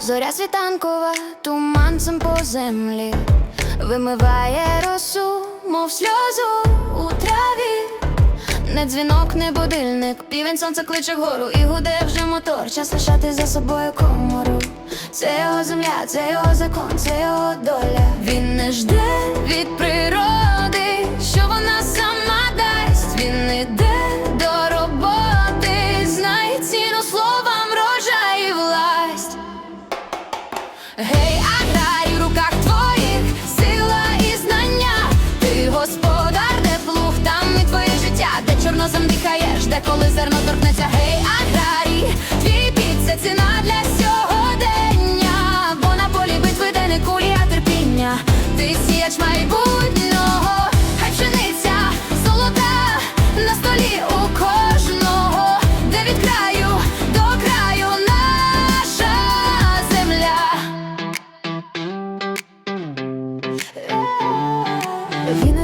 зоря світанкова, туманцем по землі, вимиває росу, мов сльозу у траві. Не дзвінок, не будильник, півень сонце кличе вгору і гуде вже мотор. Час лишати за собою комору. Це його земля, це його закон, це його доля. Він не жде від природи, де коли зерно торкнеться. Гей, аграрій,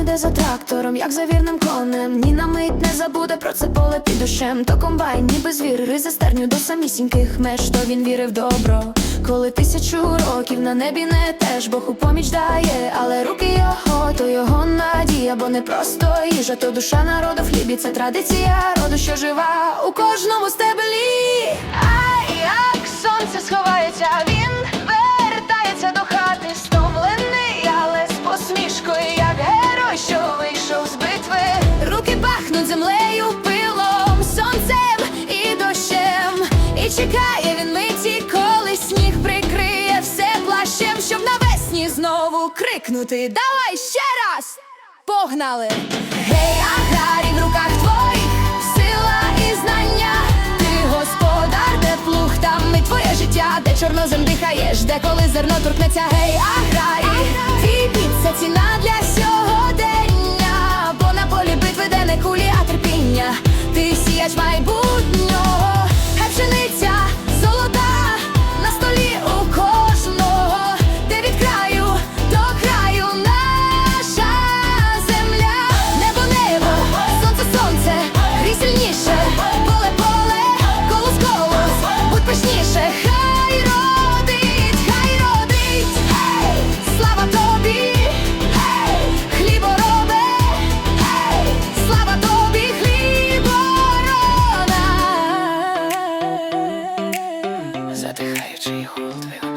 іде за трактором, як за вірним конем. Ні на мить не забуде про це поле під душем. То комбайн, ніби звір, ризе стерню до самісіньких меж. То він вірив добро. Коли тисячу років на небі не теж Бог у поміч дає, але руки його, то його надія, бо не просто їжа, то душа народу в хлібі. Це традиція роду, що жива у кожному стеблі. А як сонце сховається, чекає він миті, коли сніг прикриє все плащем, щоб навесні знову крикнути. Давай ще раз! Погнали! Гей, аграрій, в руках твоїх сила і знання. Ти господар, де плуг, там і твоє життя, де чорнозем дихаєш, де коли зерно торкнеться, гей, аграрій. 得还有只药